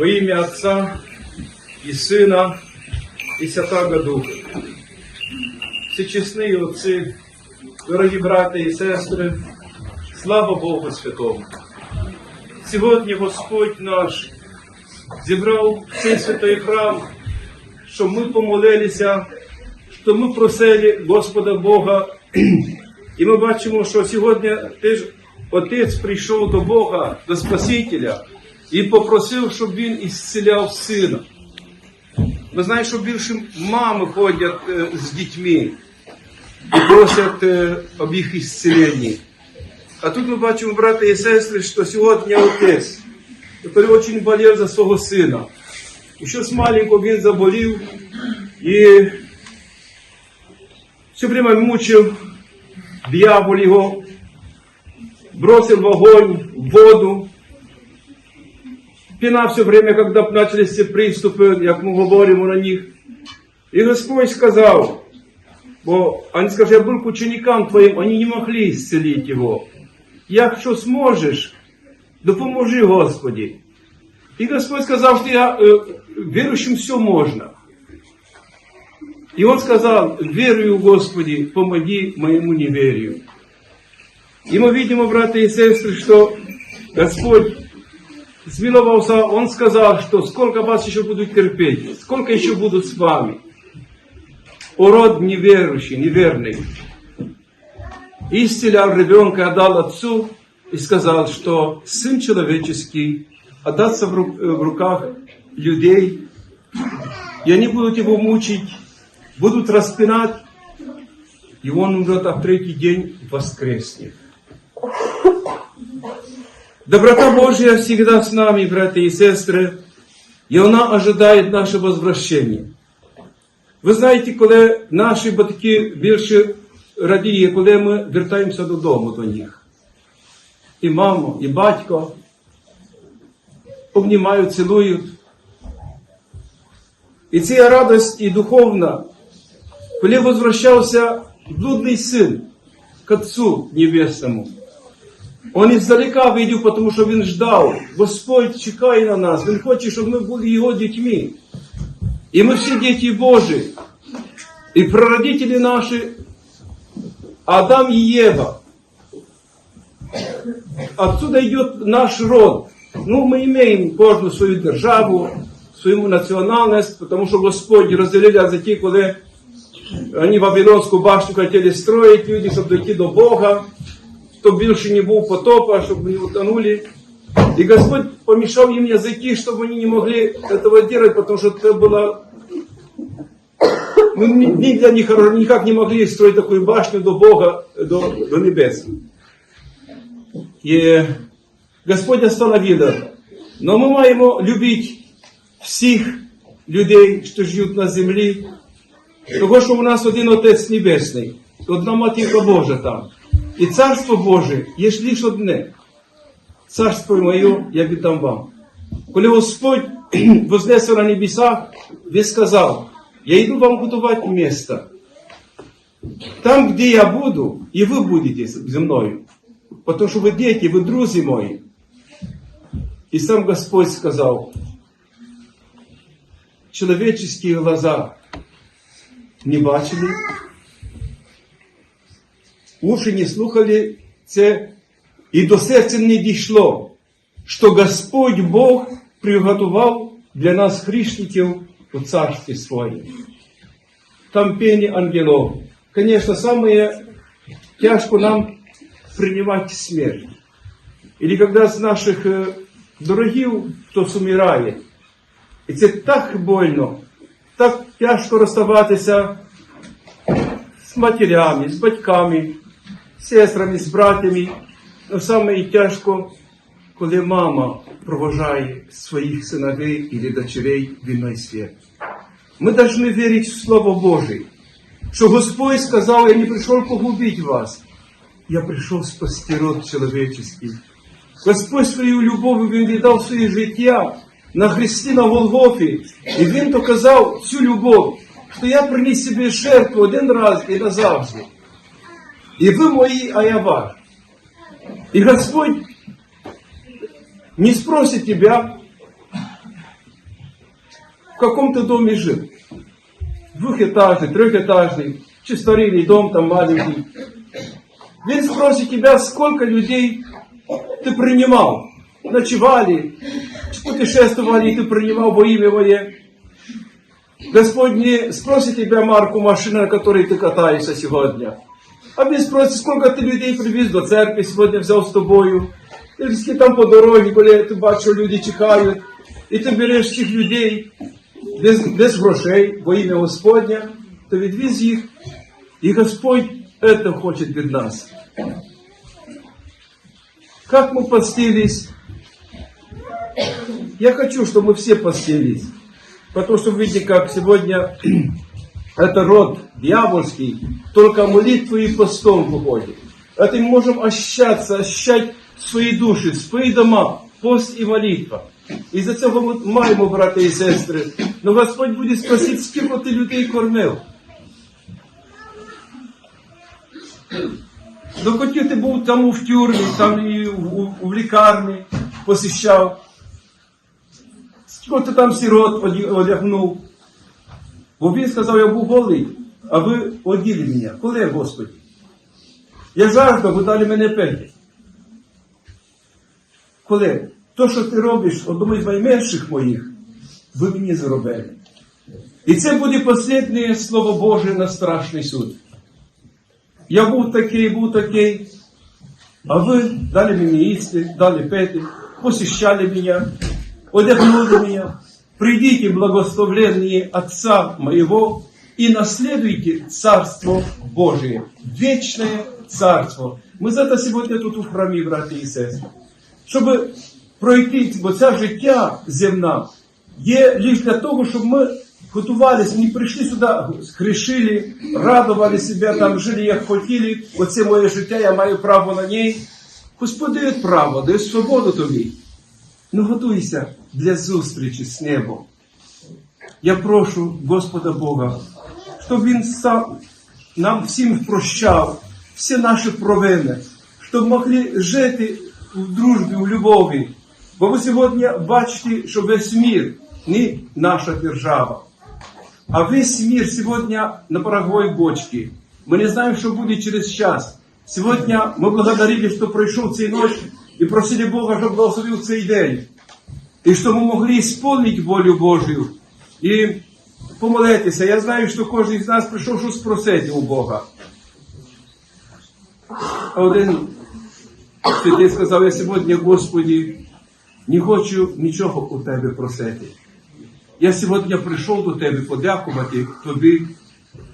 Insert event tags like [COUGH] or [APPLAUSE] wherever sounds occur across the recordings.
Во имя Отца и Сына и Святого Духа. Всечесні отці, дорогі брати і сестри, слава Богу Святому. Сьогодні Господь наш зібрав цей святий храм, щоб ми помолилися, щоб ми просили Господа Бога. І ми бачимо, що сьогодні теж Отець прийшов до Бога, до Спасителя, і попросив, щоб він ісціляв сина. Ви знаєте, що більше мами ходять е, з дітьми і просять е, об їх ісцеленні. А тут ми бачимо, брати і сестри, що сьогодні отець, який дуже болів за свого сина. І щось маленького він заболів і все время мучив дьявол його, бросил в огонь, в воду. Пина все время, когда начались ці приступи, як ми говоримо на них. І Господь сказав, бо він сказав, я був к ученикам твоїм, вони не могли исцелить його. Якщо зможеш, допоможи Господі. І Господь сказав, що я э, віруючим все можна. И он сказал, верую, Господи, помоги моему неверию. И мы видим, братья и сестры, что Господь смиловался, Он сказал, что сколько вас еще будут терпеть, сколько еще будут с вами. О род неверующий, неверный. Исцелял ребенка, отдал отцу и сказал, что Сын Человеческий отдаться в ру- в руках людей, и они будут его мучить, будут распинать, и он умрет, а третий день воскреснет. Доброта Божья всегда с нами, братья и сестры, и она ожидает наше возвращение. Ви знаєте, коли наші батьки більше радіє, коли ми вертаємося додому до них. І мамо, і батько обнімають, цілують. І ця радость і духовна, коли возвращався блудний сын к Отцу Небесному. Он издалека видел, потому что він ждав. Господь чекає на нас. Він хоче, щоб ми були його дітьми. І ми всі діти Божі. І прародители наші Адам и Ева. Отсюда идет наш род. Ну, мы имеем кожну свою державу, свою национальность, потому что Господь разделил языки, коли они Вавилонскую башню хотели строить, люди, чтобы дойти до Бога, чтобы больше не был потопа, чтобы не утонули. И Господь помешал им языки, чтобы они не могли этого делать, потому что это было... Ну, ни ни для них они никак не могли строить такую башню до Бога, до, до небес. І Господь остановив это. Но ми маємо любити всіх людей, що живуть на землі, того, що у нас один Отець Небесний, одна Матінка Божа там. І Царство Боже є ж лише одне. Царство моє я віддам вам. Коли Господь [CLEARS THROAT] вознесся на небеса, Він сказав, я йду вам готувати місце. Там, где я буду, и вы будете зі мною. Потому что вы дети, вы друзі мої. И сам Господь сказал, человеческие глаза не бачили, уші не слухали це, і до серця не дійшло, що Господь Бог приготував для нас грішників у царстві своєму. Там пение ангелов. Конечно, самое тяжко нам принимать смерть. Или когда з наших е, дорогів хтось умирає. І це так больно, так тяжко розставатися з матерями, з батьками, сестрами, з братями. Но саме тяжко, коли мама провожає своїх синовей или дочерей в иной свет. Мы должны верить в Слово Божие, что Господь сказал, я не пришел погубить вас, я пришел спасти род человеческий. Господь свою любов'ю Він віддав своє життя на Христі на Голгофі. І Він доказав цю любов, що я приніс собі жертву один раз і назавжди. І ви мої, а я ваш. І Господь не спросит тебя, каком-то доме жил. Двухэтажный, трехэтажный, чи старинный дом там маленький. Він спросит тебя, сколько людей ты принимал. Ночевали, чи путешествовали, и ты принимал во имя Мое. Господь не спросит тебя марку машины, на которой ты катаешься сегодня. А він спросить, сколько ты людей привез до церкви сегодня взял с тобою. Или там по дорозі, коли ти бачиш, що люди чекають, і ти береш цих людей без, без грошей во ім'я Господня, то відвіз їх, і Господь це хоче від нас. Как мы постились? Я хочу, чтобы мы все постились. Потому что видите, как сегодня это род дьявольский, только молитвой и постом выходит. Это мы можем ощущаться, ощущать свої душі, свої дома, пост і молитва. І за цього ми маємо, брати і сестри. Но Господь буде спросити, скільки ти людей кормив. Ну, хотів ти був там у в тюрмі, там і в, у, у лікарні посіщав. Скільки ти там сирот оді- одягнув. Бо він сказав, я був голий, а ви оділи мене. Коли, Господи? Я жаждав, ви дали мене пити. Коли? То, що ти робиш одному із найменших моїх, ви мені зробили. І це буде останнє Слово Боже на страшний суд. Я був такий, був такий, а ви дали мені їсти, дали пити, посіщали мене, одягнули мене. Придите, благословленные Отца моего, и наследуйте Царство Божие, вечное Царство. Ми за це сьогодні тут у храмі, брати і сестри. Щоб пройти, бо це життя земна є лише для того, щоб ми готувалися, не прийшли сюди, грішили, радували себе, там жили, як хотіли. Оце моє життя, я маю право на ній. Господь дає право, дає свободу тобі. Ну готуйся для зустрічі з небом. Я прошу Господа Бога, щоб Він сам нам всім прощав всі наші провини, щоб могли жити в дружбі, в любові. Бо ви сьогодні бачите, що весь мір не наша держава, а весь мир сегодня на пороховой бочке. Мы не знаем, что будет через час. Сегодня мы благодарили, что пройшов цей ночь и просили Бога, чтобы благословил цей день. И что мы могли исполнить волю Божию и помолитися. Я знаю, що кожен з нас прийшов щось просити у Бога. Один святий сказав, я сьогодні, Господі, не хочу нічого у Тебе просити. Я сьогодні прийшов до тебе подякувати тобі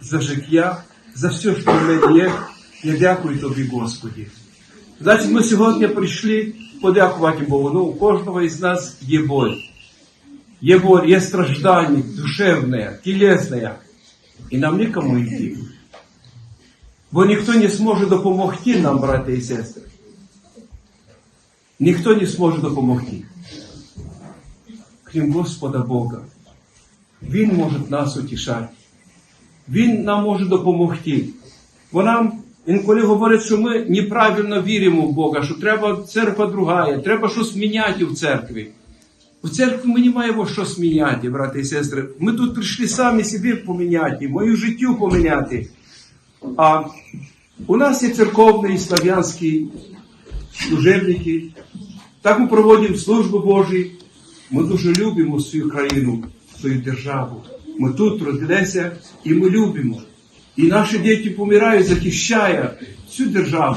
за життя, за все, що в мене є. Я дякую тобі, Господі. Значить, ми сьогодні прийшли подякувати Богу. Ну, у кожного із нас є боль. Є боль, є страждання душевне, тілесне. І нам нікому йти. Бо ніхто не зможе допомогти нам, брати і сестри. Ніхто не зможе допомогти. Крім Господа Бога. Він може нас утішати. Він нам може допомогти. Бо нам інколи говорять, що ми неправильно віримо в Бога, що треба церква другая, треба щось міняти в церкві. В церкві ми не маємо щось міняти, брати і сестри. Ми тут прийшли самі себе поміняти, мою життю поміняти. А у нас є церковні слав'янські служебники. Так ми проводимо службу Божу. Ми дуже любимо свою країну, свою державу. Ми тут родилися і ми любимо. І наші діти помирають, захищають всю державу.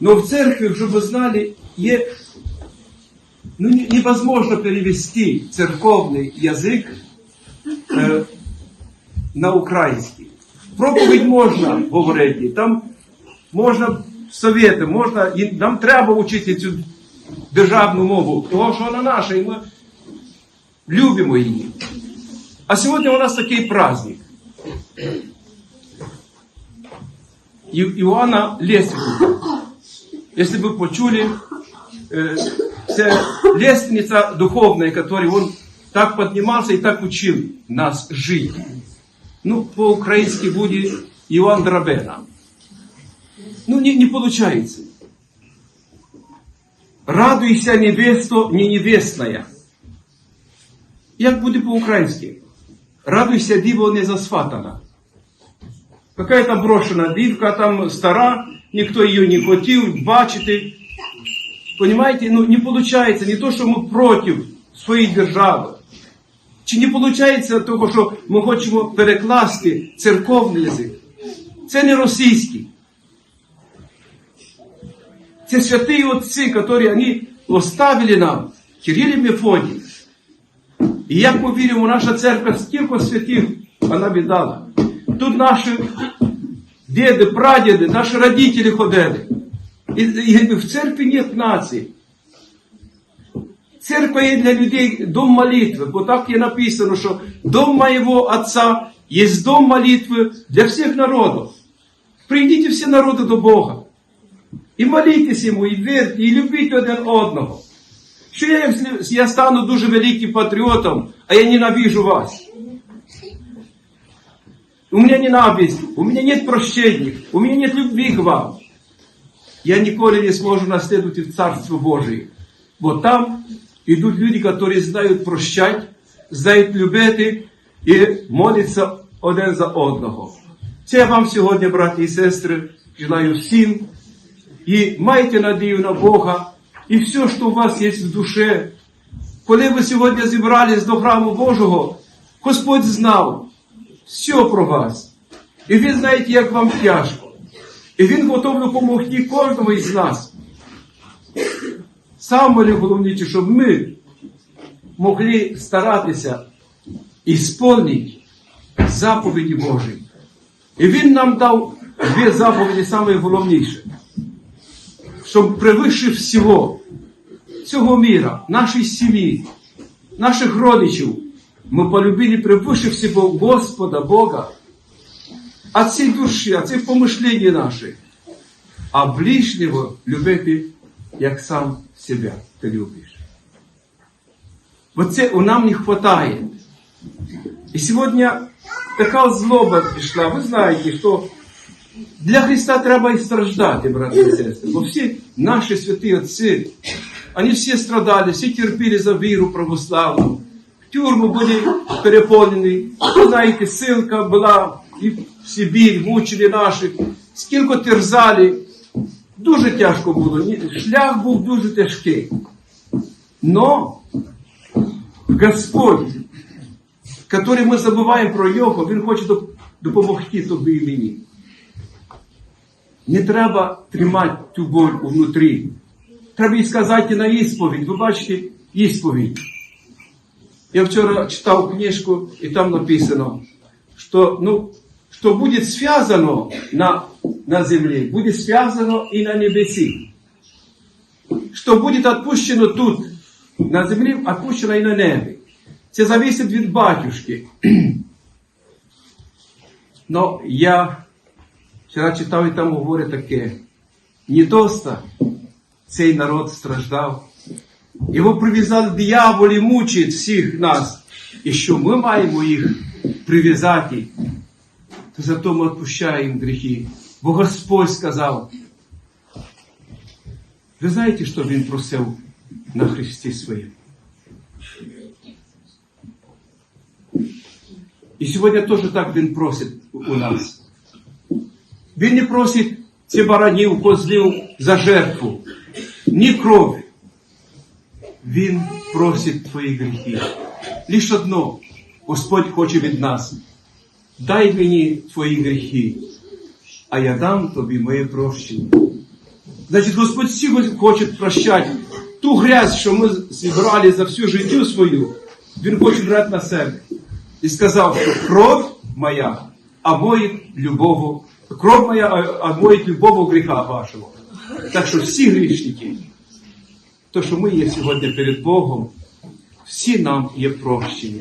Но в церкви, щоб ви знали, є ну, невозможно перевести церковний язик е, на український. Проповідь можна говорити, там можна совєти, можна, і нам треба вчити цю державну мову, тому що вона наша, і ми любимо її. А сьогодні у нас такий праздник. Іоанна Лесвіна. Если вы почули, э, це лестница духовная, которой он так поднимался и так учил нас жить. Ну, по-украински будет Иоанн Драбена. Ну, не, не получается. Радуйся, невесто, не невестная. Як буде по-українськи? Радуйся, діво не засватана. Какая-то брошена дівка, там стара, ніхто її не хотів бачити. Понимаете, ну не получается не то, що ми проти своєї держави. Чи не виходить того, що ми хочемо перекласти церковний язик? Це не російський. Це святі отці, які вони оставили нам, Кирил і Мефодій. І як ми віримо, наша церква стільки святих вона віддала. Тут наші діди, прадіди, наші родителі ходили. І, і в церкві нет нації. Церква є для людей дом молитви, бо так є написано, що дом моєго Отца є дом молитви для всіх народів. Прийдіть всі народи до Бога. І молітесь йому, і вірте, і любіть один одного. Що я, я стану дуже великим патріотом, а я ненавижу вас? У меня ненависть, у меня нет прощения, у меня нет любви к вам. Я ніколи не зможу наслідувати в Царство Божие. Бо там йдуть люди, які знають прощати, знають любити і моляться один за одного. Це я вам сьогодні, браті і сестри, желаю всім. І майте надію на Бога, і все, що у вас є в душі. Коли ви сьогодні зібрались до храму Божого, Господь знав все про вас. І Він знає, як вам тяжко. І Він готовий допомогти кожному із нас. Саме головніше, щоб ми могли старатися ісполнити заповіді Божі. І Він нам дав дві заповіді саме головніше. Щоб превише всього цього міра, нашої сім'ї, наших родичів, ми полюбили превише всього Господа Бога, а ці душі, а ці помишлення наші, а ближнього любити, як сам себе ти любиш. Бо це у нам не вистачає. І сьогодні така злоба пішла. Ви знаєте, що для Христа треба і страждати, брати і сестри. Бо всі наші святі отці, вони всі страдали, всі терпіли за віру православну. Тюрми були переповнені. Знаєте, ссылка була і в Сибір, мучили наших, скільки терзали. Дуже тяжко було. Шлях був дуже тяжкий. Но Господь, который ми забуваємо про Його, Він хоче допомогти тобі і мені. Не треба тримати цю боль внутрі. Треба їй сказати на ісповідь. Ви бачите, ісповідь. Я вчора читав книжку, і там написано, що, ну, что будет связано на, на земле, будет связано и на небеси. Что будет отпущено тут, на землі, отпущено і на небі. Це зависить від батюшки. Но я вчора читав і там говорить таке. Не доста цей народ страждав. Його прив'язали і мучить всіх нас. І що ми маємо їх прив'язати, то зато ми відпущаємо гріхи. Бо Господь сказав. Ви знаєте, що Він просив на Христі Своєму? І сьогодні теж так Він просить у нас. Він не просить ці баранів, козлів за жертву, ні крові. Він просить твої гріхи. Лише одно, Господь хоче від нас. Дай мені твої гріхи, а я дам тобі моє прощення. Значить, Господь всі хоче прощати ту грязь, що ми зібрали за всю життя свою, Він хоче брати на себе. І сказав, що кров моя, а моїх любову, кров моя, моїх любову гріха вашого. Так що всі грішники, то, що ми є сьогодні перед Богом, всі нам є прощення.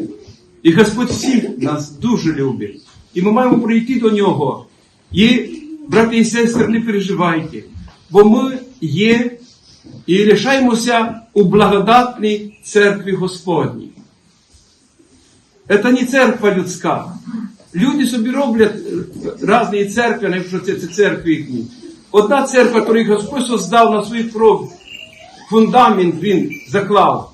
І Господь всіх нас дуже любить. І ми маємо прийти до Нього. І, брати і сестри, не переживайте, бо ми є і лишаємося у благодатній церкві Господній. Це не церква людська. Люди собі роблять е, різні церкви, навіть що це, це церкви. Одна церква, яку Господь создав на свою кров, фундамент він заклав.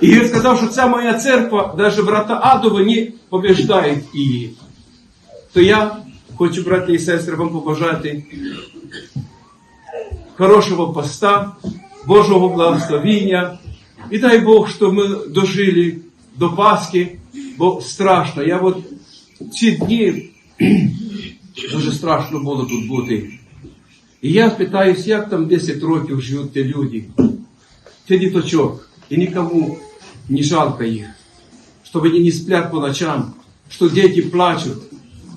І він сказав, що ця моя церква, навіть брата Адова, не побіждають її. То я хочу, брати і сестри, вам побажати хорошого поста, Божого благословіння. І дай Бог, що ми дожили до Пасхи, бо страшно. Я от ці дні [CLEARS THROAT] дуже страшно було тут бути. І я питаюсь, як там 10 років живуть ті люди, ті діточок, і нікому не жалко їх, що вони не сплять по ночам, що діти плачуть.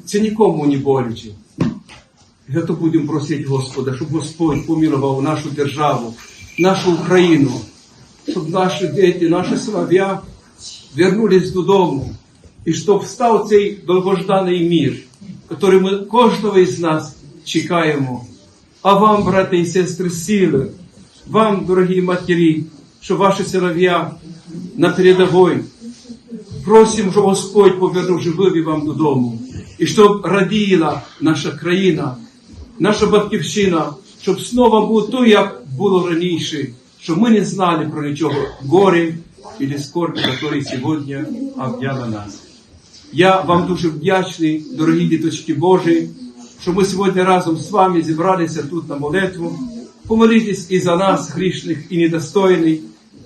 Це нікому не боляче. І то будемо просити Господа, щоб Господь помилував нашу державу, нашу Україну, щоб наші діти, наші синов'я вернулись додому, і щоб став цей довгожданий мір, який ми кожного із нас чекаємо. А вам, брати і сестри, сили, вам, дорогі матері, що ваші синов'я на передовій, просимо, щоб Господь повернув живими вам додому, і щоб раділа наша країна, наша батьківщина, щоб знову було то, як було раніше, щоб ми не знали про нічого горі і скорбі, які сьогодні обняла нас. Я вам дуже вдячний, дорогі діточки Божі, що ми сьогодні разом з вами зібралися тут на молитву. Помолитесь і за нас, грішних і недостойних,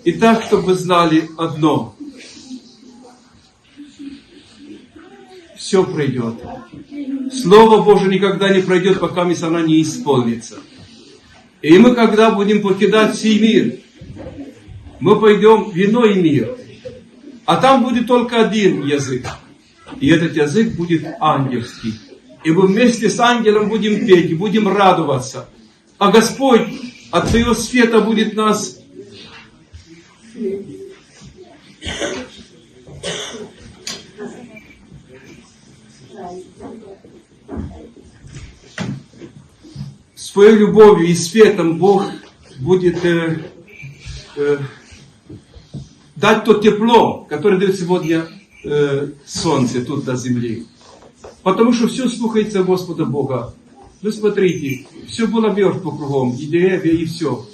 і так, щоб ви знали одно. Все пройдет. Слово Божие никогда не пройдет, пока она не исполнится. И мы, когда будем покидать сей мир, мы пойдем в иной мир. А там будет только один язык. И этот язык будет ангельский. И мы вместе с ангелом будем петь, и будем радоваться. а Господь от Своего света будет нас своей любовью и светом Бог будет э, э, дать то тепло, которое дает сегодня э, солнце тут на земле. Потому что все слухается Господа Бога. Вы смотрите, все было мертво кругом, и деревья, и все,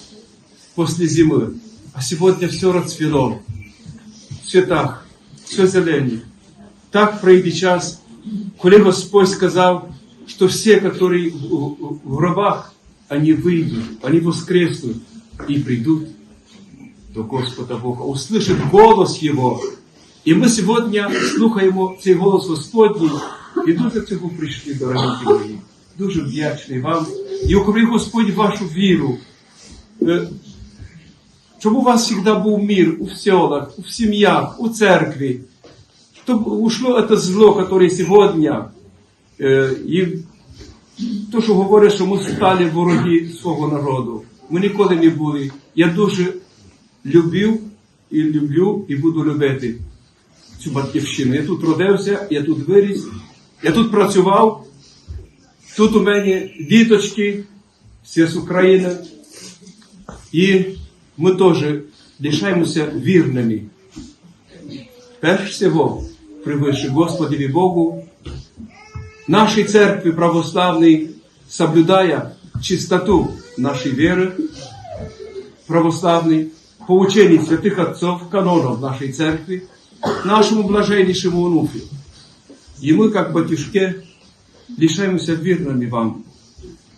после зимы. А сегодня все расцвело, в цветах, все зеленее. Так пройдет час, коли Господь сказал, что все, которые в, в- в гробах, они выйдут, они воскреснут и придут до Господа Бога, услышат голос Его. І ми сьогодні слухаємо цей голос Господній, і дуже цього прийшли, дорогі мої. Дуже вдячний вам. І укрив Господь вашу віру. Е, Щоб у вас завжди був мир у селах, у сім'ях, у церкві. Щоб ушло це зло, яке сьогодні Е, І то, що говорять, що ми стали вороги свого народу. Ми ніколи не були. Я дуже любив і люблю, і буду любити цю батьківщину. Я тут родився, я тут виріс, я тут працював. Тут у мене діточки, всі з України. І ми теж лишаємося вірними. Перш всього, превыше Господеві Богу, нашей церкви православной, соблюдая чистоту нашей веры православной, по учению святых отцов, канонов нашей церкви, нашему блаженнейшему внуку. И мы, как батюшки, лишаемся верными вам.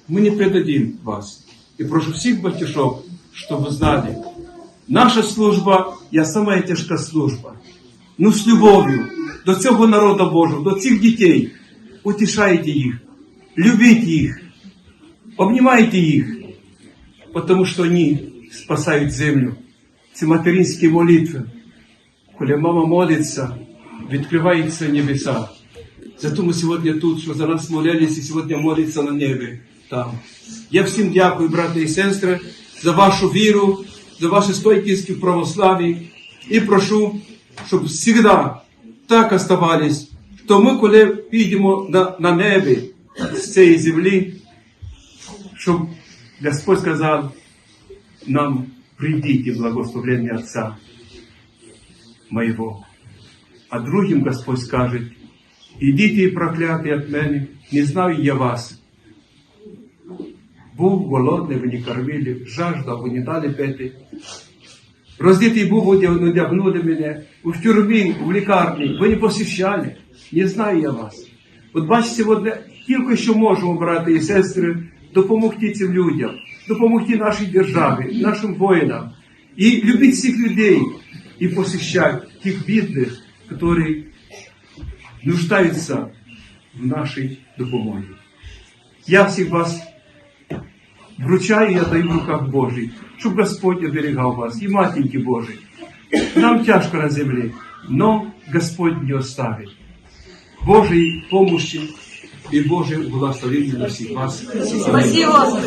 Мы не предадим вас. И прошу всех батюшок, чтобы знали, наша служба є самая тяжка служба. Ну, з любов'ю до цього народу Божого, до цих дітей. Утішайте їх, любіть їх, обнімайте їх, тому що вони спасають землю. Це материнські молитви. Коли мама молиться, відкриваються небеса. Зато ми сьогодні тут, що за нас молились і сьогодні моляться на небі там. Я всім дякую, брати і сестри, за вашу віру, за вашу стойкість в православі. І прошу, щоб завжди так оставались, то ми, коли підемо на, на небі з цієї землі, щоб Господь сказав нам, прийдіть і благословення Отця моего. А другим Господь скаже, ідіть і прокляті від мене, не знаю я вас. Був голодний, ви не кормили, жажда, ви не дали пити. Роздитий був, одяг- одягнули мене, у тюрмі, в лікарні, ви не посіщали. Не знаю я вас. От бачите, одне, тільки що можемо, брати і сестри, допомогти цим людям, допомогти нашій державі, нашим воїнам. І любити всіх людей і посіщати тих бідних, які нуждаються в нашій допомозі. Я всіх вас вручаю, я даю в руках Божий, щоб Господь оберігав вас і матінки Божий. Нам тяжко на землі, но Господь не оставить. Божої помощи і Боже благословення на всіх вас. Спасибо.